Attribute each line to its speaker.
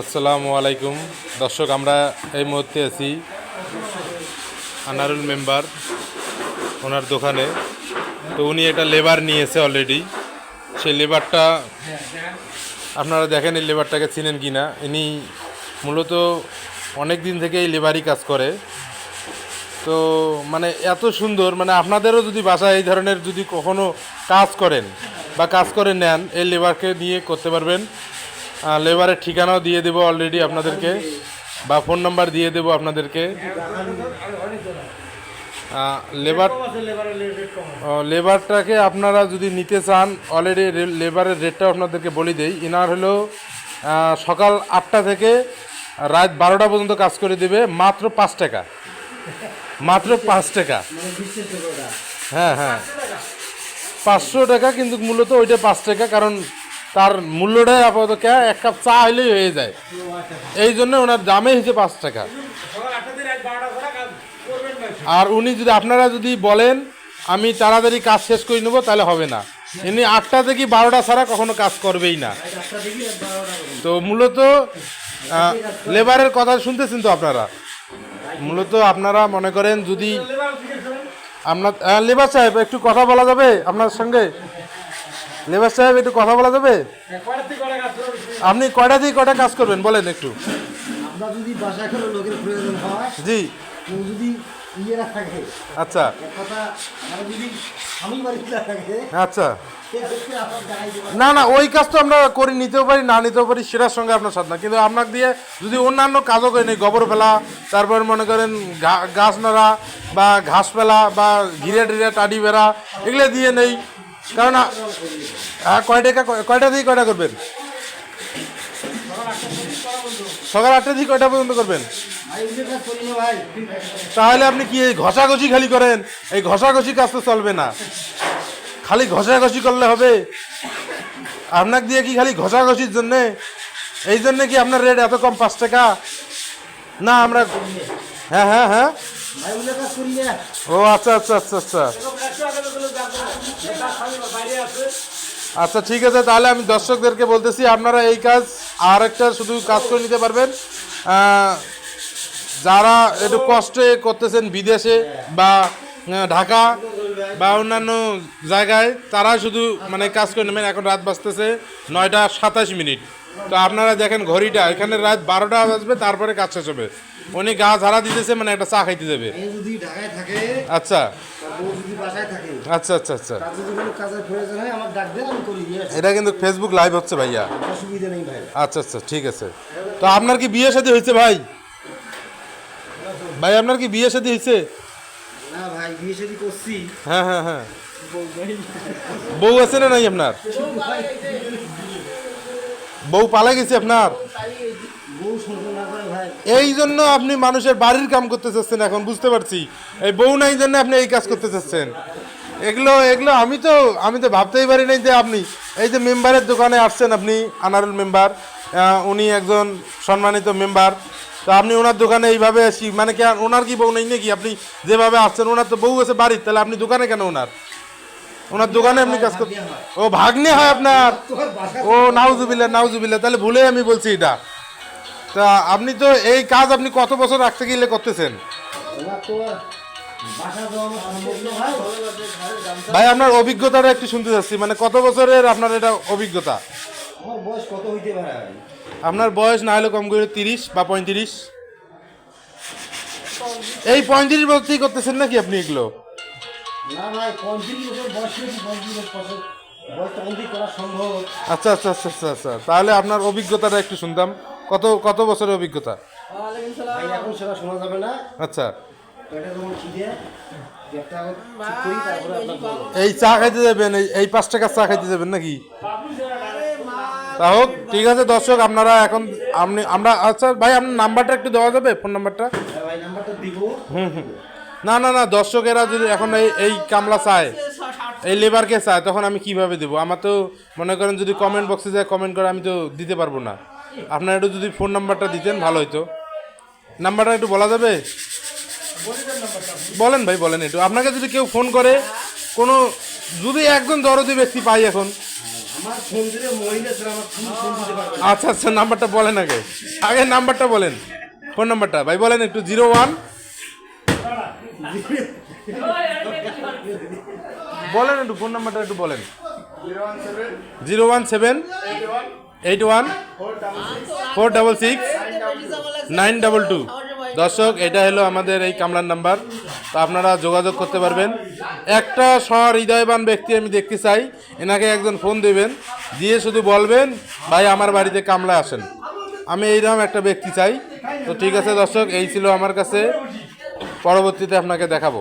Speaker 1: আসসালামু আলাইকুম। দর্শক, আমরা এই মুহূর্তে আছি আনারুল মেম্বার ওনার দোকানে। তো উনি একটা লেবার নিয়েছে অলরেডি সেই লেবারটা আপনারা দেখেন এই লেবারটাকে চিনেন কি না ইনি মূলত অনেক দিন থেকে এই লেবারই কাজ করে। তো মানে এত সুন্দর মানে আপনাদেরও যদি বাসায় এই ধরনের যদি কখনো কাজ করেন বা কাজ করে নেন, এই লেবারকে নিয়ে করতে পারবেন। লেবারের ঠিকানাও দিয়ে দেবো অলরেডি আপনাদেরকে, বা ফোন নাম্বার দিয়ে দেবো আপনাদেরকে। লেবার লেবারটাকে আপনারা যদি নিতে চান অলরেডি লেবারের রেটটাও আপনাদেরকে বলে দেই। ইনার হলো সকাল আটটা থেকে রাত বারোটা পর্যন্ত কাজ করে দেবে, মাত্র পাঁচ টাকা। মাত্র পাঁচ টাকা। হ্যাঁ হ্যাঁ। পাঁচশো টাকা কিন্তু মূলত ওইটা পাঁচ টাকা, কারণ তার মূল্যটাই আপাতত এক কাপ চা হইলেই হয়ে যায়। এই জন্য ওনার দামে হচ্ছে পাঁচ টাকা। আর উনি যদি আপনারা যদি বলেন, আমি তাড়াতাড়ি কাজ শেষ করে নেব, তাহলে হবে না। ইনি আটটা থেকে বারোটা ছাড়া কখনো কাজ করবেই না। তো মূলত লেবারের কথা শুনতেছেন তো আপনারা? মূলত আপনারা মনে করেন যদি আপনার লেবার সাহেব, একটু কথা বলা যাবে আপনার সঙ্গে? লেবার সাহেব একটু কথা বলা যাবে? আপনি কয়টা দিয়ে কয়টা কাজ করবেন? বলেন একটু।
Speaker 2: আমরা যদি বাসায় কোনো লোকের প্রয়োজন হয়
Speaker 1: জি।
Speaker 2: যদি থাকে
Speaker 1: আচ্ছা।
Speaker 2: কথা যদি স্বামী বাড়িতে থাকে
Speaker 1: আচ্ছা।
Speaker 2: আপনার
Speaker 1: না না ওই কাজ তো আমরা করি নিতেও পারি না নিতেও পারি সেটার সঙ্গে আপনার সাথে না। কিন্তু আপনাকে দিয়ে যদি অন্যান্য কাজও করি নেই গোবর ফেলা তারপর মনে করেন গাছ নাড়া বা ঘাস ফেলা বা ঘিরে টিরে টাডি বেড়া এগুলো দিয়ে নেই কারণ, আ- কয় টাকা কয়টা দিয়ে কয়টা করবেন? সকাল আটটা থেকে কয়টা পর্যন্ত করবেন? তাহলে আপনি কি এই ঘষাঘষি খালি করেন? এই ঘষাঘষি কাজ তো চলবে না। খালি ঘষাঘষি করলে হবে। আপনার দিয়ে কি খালি ঘষাঘষির জন্যে? এই জন্যে কি আপনার রেট এত কম, পাঁচ টাকা? না, আমরা হ্যাঁ হ্যাঁ হ্যাঁ। ও আচ্ছা আচ্ছা আচ্ছা আচ্ছা। আচ্ছা ঠিক আছে তাহলে আমি দর্শকদেরকে বলতেছি আপনারা এই কাজ আর একটা শুধু কাজ করে নিতে পারবেন। যারা একটু কষ্টে করতেছেন বিদেশে বা ঢাকা বা অন্যান্য জায়গায় তারা শুধু মানে কাজ করে নেবেন। এখন রাত বাজতেছে নয়টা সাতাশ মিনিট। তো আপনারা দেখেন ঘড়িটা এখানে রাত বারোটা বাজবে তারপরে কাজ শেষ হবে। উনি গা ঝাড়া দিতেছে মানে একটা চা খাইতে যাবে। আচ্ছা। আচ্ছা আচ্ছা আচ্ছা। এটা কিন্তু ফেসবুক লাইভ হচ্ছে ভাইয়া। আচ্ছা আচ্ছা ঠিক আছে। তো আপনার কি বিয়ে শাদী হয়েছে ভাই? ভাই আপনার কি বিয়ে শাদী হয়েছে? হ্যাঁ হ্যাঁ হ্যাঁ। বউ আছে না নাই আপনার? বউ পালা গেছে আপনার?
Speaker 2: বউ
Speaker 1: এই জন্য আপনি মানুষের বাড়ির কাম করতে চাচ্ছেন এখন, বুঝতে পারছি। এই বউ নাই জন্য আপনি এই কাজ করতে চাচ্ছেন। এগুলো এগুলো আমি তো আমি তো ভাবতেই পারি নাই যে আপনি, এই যে মেম্বারের দোকানে আসছেন আপনি, আনারুল মেম্বার উনি একজন সম্মানিত মেম্বার। তো আপনি ওনার দোকানে এইভাবে আসি মানে কি ওনার কি বউ নেই নাকি? আপনি যেভাবে আসছেন, ওনার তো বউ আছে বাড়ির, তাহলে আপনি দোকানে কেন ওনার? ওনার দোকানে আপনি কাজ করতে ও, ভাগ্নে হয় আপনার। ও নাউজুবিল্লা নাউজুবিল্লা তাহলে ভুলে আমি বলছি এটা। তা আপনি তো এই কাজ আপনি কত বছর রাখতে গেলে করতেছেন?
Speaker 2: ভাই
Speaker 1: আপনার অভিজ্ঞতাটা একটু শুনতে চাচ্ছি। মানে কত বছরের আপনার এটা অভিজ্ঞতা? আপনার বয়স না হলে কম করে তিরিশ বা পঁয়ত্রিশ? এই পঁয়ত্রিশ বছর থেকে করতেছেন নাকি আপনি এগুলো? আচ্ছা আচ্ছা আচ্ছা আচ্ছা আচ্ছা। তাহলে আপনার অভিজ্ঞতাটা একটু শুনতাম। কত কত বছরের অভিজ্ঞতা?
Speaker 2: এখন সেটা শোনা যাবে না।
Speaker 1: আচ্ছা। এই চা খাইতে যাবেন এই এই পাঁচ টাকার চা খাইতে যাবেন নাকি? তা হোক ঠিক আছে দর্শক আপনারা এখন আপনি আমরা আচ্ছা ভাই আপনার নাম্বারটা একটু দেওয়া যাবে ফোন নাম্বারটা?
Speaker 2: হ্যাঁ ভাই নাম্বারটা
Speaker 1: না না না দর্শকেরা যদি এখন এই এই কামলা চায় এই লেবারকে চায় তখন আমি কীভাবে দেবো? আমার তো মনে করেন যদি কমেন্ট বক্সে যায় কমেন্ট করে আমি তো দিতে পারব না। আপনার একটু যদি ফোন নাম্বারটা দিতেন, ভালো হতো নাম্বারটা একটু বলা যাবে? বলেন ভাই, বলেন একটু। আপনাকে যদি কেউ ফোন করে, কোনো, যদি একজন দরদি ব্যক্তি পাই এখন। আচ্ছা আচ্ছা নাম্বারটা বলেন আগে। আগে নাম্বারটা বলেন। ফোন নাম্বারটা ভাই, বলেন একটু, জিরো ওয়ান। বলেন একটু ফোন নাম্বারটা একটু বলেন। Zero one seven. Eight one? Four double six? Nine double two? দর্শক, এটা হলো আমাদের এই কামলার নাম্বার। তো আপনারা যোগাযোগ করতে পারবেন। একটা সহৃদয়বান ব্যক্তি আমি দেখতে চাই। এনাকে একজন ফোন দেবেন। দিয়ে শুধু বলবেন, ভাই, আমার বাড়িতে কামলা আসেন। আমি এইরকম একটা ব্যক্তি চাই। তো ঠিক আছে, দর্শক, এই ছিল আমার কাছে। পরবর্তীতে আপনাকে দেখাবো।